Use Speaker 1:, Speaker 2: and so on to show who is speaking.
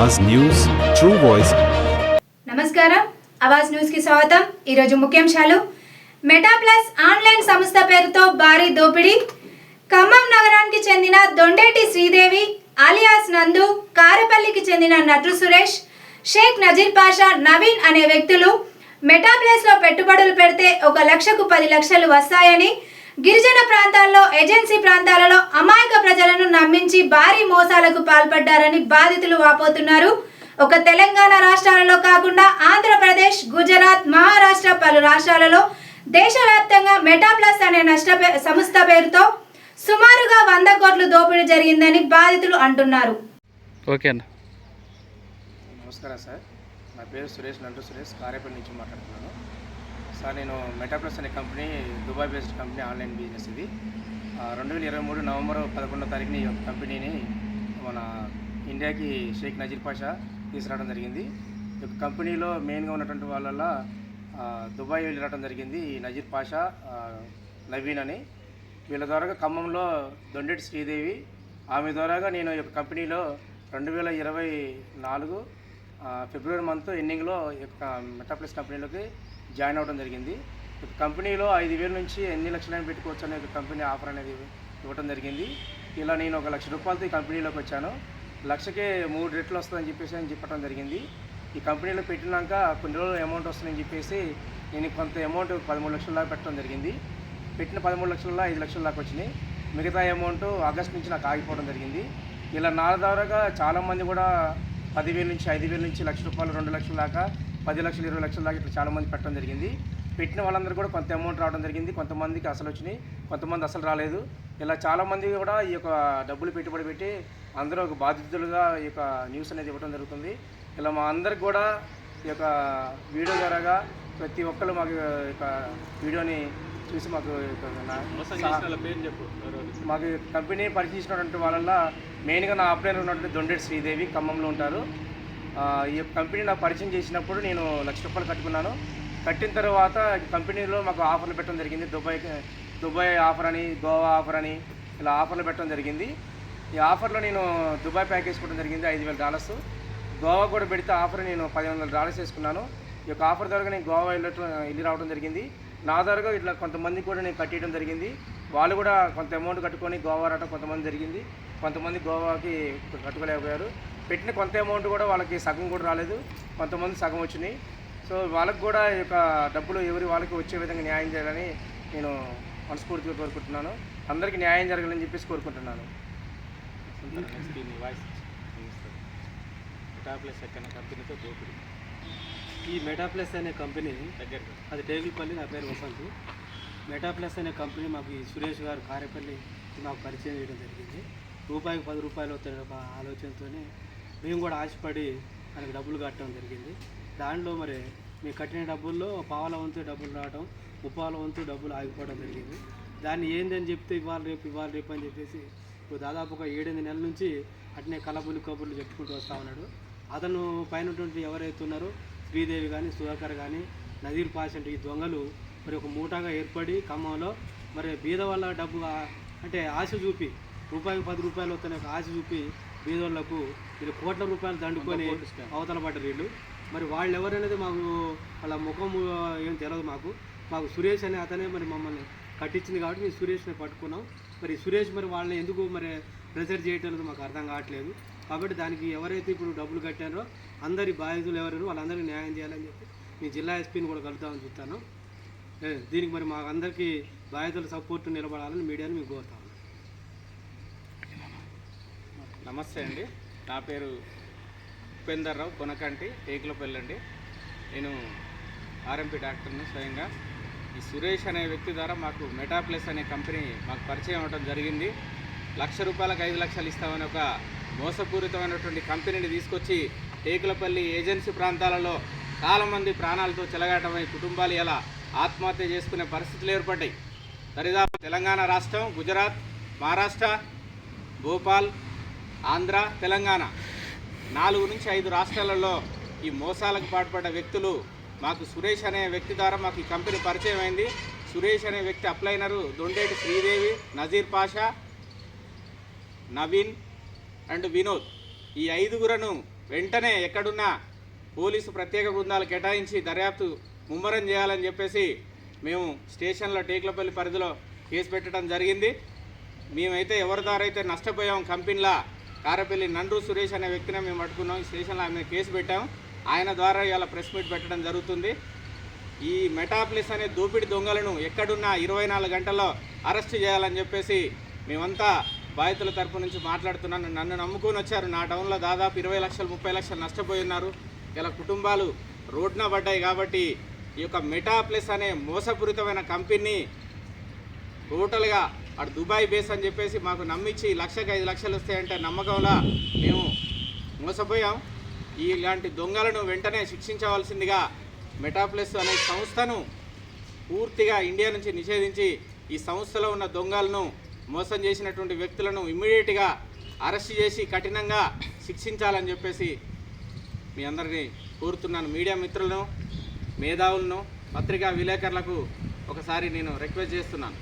Speaker 1: Awaz news true voice
Speaker 2: నమస్కారం. అవాజ్ న్యూస్కి స్వాగతం. ఈరోజు ముఖ్యాంశాలు. మెటా ప్లస్ ఆన్లైన్ సంస్థ పేరుతో భారీ దోపిడీ. ఖమ్మం నగరానికి చెందిన దొండేటి శ్రీదేవి అలియాస్ నందు కారపల్లికి చెందిన నటు సురేష్ షేక్ నజీర్ పాషా నవీన్ అనే వ్యక్తులు మెటా లో పెట్టుబడులు పెడితే ఒక లక్షకు పది లక్షలు వస్తాయని గిరిజన ప్రాంతాల్లో ఏజెన్సీ ప్రాంతాలలో అమాయక ప్రజలను నమ్మించి భారీ మోసాలకు పాల్పడ్డారని బాధితులు వాపోతున్నారు. ఒక తెలంగాణ రాష్ట్రాలలో కాకుండా ఆంధ్రప్రదేశ్ గుజరాత్ మహారాష్ట్ర పలు రాష్ట్రాలలో దేశవ్యాప్తంగా మెటాప్లస్ అనే నష్ట సంస్థ పేరుతో సుమారుగా వంద కోట్లు దోపిడీ జరిగిందని బాధితులు అంటున్నారు.
Speaker 3: ఓకే అన్న.
Speaker 4: నమస్కారం సార్. నా పేరు సురేష్ నంటు సురేష్ కారేపల్లి నుంచి మాట్లాడుతున్నాను. సార్ నేను మెటాప్లస్ అనే company Dubai based company online business ఇది. రెండు వేల ఇరవై మూడు నవంబర్ పదకొండో తారీఖున ఈ యొక్క కంపెనీని మన ఇండియాకి షేక్ నజీర్ పాషా తీసుకురావడం జరిగింది. ఈ యొక్క కంపెనీలో మెయిన్గా ఉన్నటువంటి వాళ్ళ దుబాయ్ వెళ్ళి రావడం జరిగింది ఈ నజీర్ పాషా నవీన్ అని. వీళ్ళ ద్వారా ఖమ్మంలో దొండెటి శ్రీదేవి. ఆమె ద్వారాగా నేను ఈ యొక్క కంపెనీలో రెండు వేల ఇరవై నాలుగు ఫిబ్రవరి మంత్ ఎండింగ్లో యొక్క మెటాప్లస్ కంపెనీలోకి జాయిన్ అవ్వడం జరిగింది. కంపెనీలో ఐదు వేల నుంచి ఎన్ని లక్షలైనా పెట్టుకోవచ్చు అనే ఒక కంపెనీ ఆఫర్ అనేది ఇవ్వడం జరిగింది. ఇలా నేను ఒక లక్ష రూపాయలతో ఈ కంపెనీలోకి వచ్చాను. లక్షకే మూడు రెట్లు వస్తుందని చెప్పేసి అని చెప్పడం జరిగింది. ఈ కంపెనీలో పెట్టినాక కొన్ని రోజులు అమౌంట్ వస్తుందని చెప్పేసి నేను కొంత అమౌంట్ పదమూడు లక్షల దాకా పెట్టడం జరిగింది. పెట్టిన పదమూడు లక్షల ఐదు లక్షల దాకా వచ్చినాయి. మిగతా అమౌంట్ ఆగస్ట్ నుంచి నాకు ఆగిపోవడం జరిగింది. ఇలా నా ద్వారాగా చాలామంది కూడా పదివేల నుంచి ఐదు వేల నుంచి లక్ష రూపాయలు రెండు లక్షల దాకా పది లక్షలు ఇరవై లక్షల దాకా ఇట్లా చాలామంది పెట్టడం జరిగింది. పెట్టిన వాళ్ళందరూ కూడా కొంత అమౌంట్ రావడం జరిగింది. కొంతమందికి అసలు వచ్చినాయి కొంతమంది అసలు రాలేదు. ఇలా చాలామంది కూడా ఈ యొక్క డబ్బులు పెట్టుబడి పెట్టి అందరూ ఒక బాధితులుగా ఈ యొక్క న్యూస్ అనేది ఇవ్వడం జరుగుతుంది. ఇలా మా అందరికి కూడా ఈ యొక్క వీడియో ద్వారాగా ప్రతి ఒక్కరు మాకు యొక్క వీడియోని చూసి మాకు మాకు కంపెనీ పరిచయించినటువంటి వాళ్ళ మెయిన్గా నా అప్లైన్ ఉన్నటువంటి దొండెడ్ శ్రీదేవి ఖమ్మంలో ఉంటారు. ఈ యొక్క కంపెనీ నాకు పరిచయం చేసినప్పుడు నేను లక్ష రూపాయలు కట్టుకున్నాను. కట్టిన తర్వాత కంపెనీలో మాకు ఆఫర్లు పెట్టడం జరిగింది. దుబాయ్ దుబాయ్ ఆఫర్ అని గోవా ఆఫర్ అని ఇలా ఆఫర్లు పెట్టడం జరిగింది. ఈ ఆఫర్లో నేను దుబాయ్ ప్యాకేజ్ కొట్టడం జరిగింది ఐదు వేల డాలర్స్. గోవా కూడా పెడితే ఆఫర్ నేను పదిహేను వందల డాలర్స్ వేసుకున్నాను. ఈ యొక్క ఆఫర్ ద్వారా నేను గోవా వెళ్ళటం వెళ్ళి రావడం జరిగింది. నా ద్వారా ఇట్లా కొంతమంది కూడా నేను కట్టేయడం జరిగింది వాళ్ళు కూడా కొంత అమౌంట్ కట్టుకొని గోవా రావడం కొంతమంది జరిగింది కొంతమంది గోవాకి కట్టుకోలేకపోయారు పెట్టిన కొంత అమౌంట్ కూడా వాళ్ళకి సగం కూడా రాలేదు కొంతమంది సగం వచ్చినాయి సో వాళ్ళకి కూడా ఈ యొక్క డబ్బులు ఎవరి వాళ్ళకి వచ్చే విధంగా న్యాయం చేయాలని నేను మనస్ఫూర్తిగా కోరుకుంటున్నాను అందరికీ న్యాయం జరగాలని చెప్పేసి కోరుకుంటున్నాను
Speaker 5: కంపెనీతో దోపిడీ ఈ మెటాప్లస్ అనే కంపెనీ దగ్గర అది టేగులపల్లి నా పేరు వసంత్. మెటాప్లస్ అనే కంపెనీ మాకు ఈ సురేష్ గారు కారేపల్లి మాకు పరిచయం చేయడం జరిగింది. రూపాయికి పది రూపాయలు వస్తాయి ఒక ఆలోచనతోనే మేము కూడా ఆశపడి ఆయనకు డబ్బులు కట్టడం జరిగింది. దాంట్లో మరి మేము కట్టిన డబ్బుల్లో పావుల వంతు డబ్బులు రావడం ముప్పాల వంతు డబ్బులు ఆగిపోవడం జరిగింది. దాన్ని ఏందని చెప్తే ఇవాళ రేపు ఇవాళ రేపు అని చెప్పేసి ఇప్పుడు దాదాపు ఒక ఏడెనిమిది నెలల నుంచి అట్నే కలబులు కబుర్లు చెప్పుకుంటూ వస్తూ ఉన్నాడు. అతను పైన ఎవరైతే ఉన్నారో శ్రీదేవి కానీ సుధాకర్ కానీ నదీర్ పాషంట్ ఈ దొంగలు మరి ఒక మూటాగా ఏర్పడి ఖమ్మంలో మరి బీద వాళ్ళ డబ్బు అంటే ఆశ చూపి రూపాయికి పది రూపాయలు వస్తున్న ఆశ చూపి బీదోళ్ళకు వీళ్ళు కోట్ల రూపాయలు దండుకొని అవతల పడ్డారు వీళ్ళు. మరి వాళ్ళు ఎవరనేది మాకు వాళ్ళ ముఖం ఏం తెలియదు మాకు. మాకు సురేష్ అనే అతనే మరి మమ్మల్ని కట్టించింది కాబట్టి మేము సురేష్ని పట్టుకున్నాం. మరి సురేష్ మరి వాళ్ళని ఎందుకు మరి ప్రెజర్ చేయటం అనేది మాకు అర్థం కావట్లేదు. కాబట్టి దానికి ఎవరైతే ఇప్పుడు డబ్బులు కట్టారో అందరి బాధితులు ఎవరు వాళ్ళందరికీ న్యాయం చేయాలని చెప్పి మీ జిల్లా ఎస్పీని కూడా కలుద్దామని చూస్తాను దీనికి మరి మాకు అందరికీ బాధితుల సపోర్ట్ నిలబడాలని మీడియాని మీకు కోరుతాను
Speaker 3: నమస్తే అండి. నా పేరు ఉపేందర్ రావు కొనకంటి టేకులపల్లి అండి. నేను ఆర్ఎంపీ డాక్టర్ని స్వయంగా. ఈ సురేష్ అనే వ్యక్తి ద్వారా మాకు మెటాప్లస్ అనే కంపెనీ మాకు పరిచయం అవ్వడం జరిగింది. లక్ష రూపాయలకు ఐదు లక్షలు ఇస్తామని ఒక మోసపూరితమైనటువంటి కంపెనీని తీసుకొచ్చి టేకులపల్లి ఏజెన్సీ ప్రాంతాలలో చాలామంది ప్రాణాలతో చెలగాటమై కుటుంబాలు ఎలా ఆత్మహత్య చేసుకునే పరిస్థితులు ఏర్పడ్డాయి. దరిదాపు తెలంగాణ రాష్ట్రం గుజరాత్ మహారాష్ట్ర భోపాల్ ఆంధ్ర తెలంగాణ నాలుగు నుంచి ఐదు రాష్ట్రాలలో ఈ మోసాలకు పాటుపడ్డ వ్యక్తులు మాకు సురేష్ అనే వ్యక్తి ద్వారా మాకు ఈ కంపెనీ పరిచయం అయింది. సురేష్ అనే వ్యక్తి అప్లైనరు దొండేటి శ్రీదేవి నజీర్ పాషా నవీన్ అండ్ వినోద్ ఈ ఐదుగురను వెంటనే ఎక్కడున్నా పోలీసు ప్రత్యేక బృందాలు కేటాయించి దర్యాప్తు ముమ్మరం చేయాలని చెప్పేసి మేము స్టేషన్లో టేకులపల్లి పరిధిలో కేసు పెట్టడం జరిగింది. మేమైతే ఎవరి దారైతే నష్టపోయాం కంపెనీలా కారపల్లి నండ్రు సురేష్ అనే వ్యక్తిని మేము పట్టుకున్నాం. ఈ స్టేషన్లో ఆమె కేసు పెట్టాం. ఆయన ద్వారా ఇవాళ ప్రెస్ మీట్ పెట్టడం జరుగుతుంది. ఈ మెటాప్లిస్ అనే దోపిడి దొంగలను ఎక్కడున్నా ఇరవై నాలుగు గంటల్లో అరెస్ట్ చేయాలని చెప్పేసి మేమంతా బాధితుల తరపు నుంచి మాట్లాడుతున్నాను. నన్ను నమ్ముకొని వచ్చారు. నా టౌన్లో దాదాపు ఇరవై లక్షలు ముప్పై లక్షలు నష్టపోయి ఉన్నారు. ఇలా కుటుంబాలు రోడ్న పడ్డాయి కాబట్టి ఈ యొక్క మెటాప్లెస్ అనే మోసపూరితమైన కంపెనీ టోటల్గా అటు దుబాయ్ బేస్ అని చెప్పేసి మాకు నమ్మించి లక్షకు ఐదు లక్షలు వస్తాయంటే నమ్మకంలా మేము మోసపోయాం. ఇలాంటి దొంగలను వెంటనే శిక్షించవలసిందిగా మెటాప్లెస్ అనే సంస్థను పూర్తిగా ఇండియా నుంచి నిషేధించి ఈ సంస్థలో ఉన్న దొంగలను మోసం చేసినటువంటి వ్యక్తులను ఇమ్మీడియట్గా అరెస్ట్ చేసి కఠినంగా శిక్షించాలని చెప్పేసి మీ అందరినీ కోరుతున్నాను. మీడియా మిత్రులను మేధావులను పత్రికా విలేకరులకు ఒకసారి నేను రిక్వెస్ట్ చేస్తున్నాను.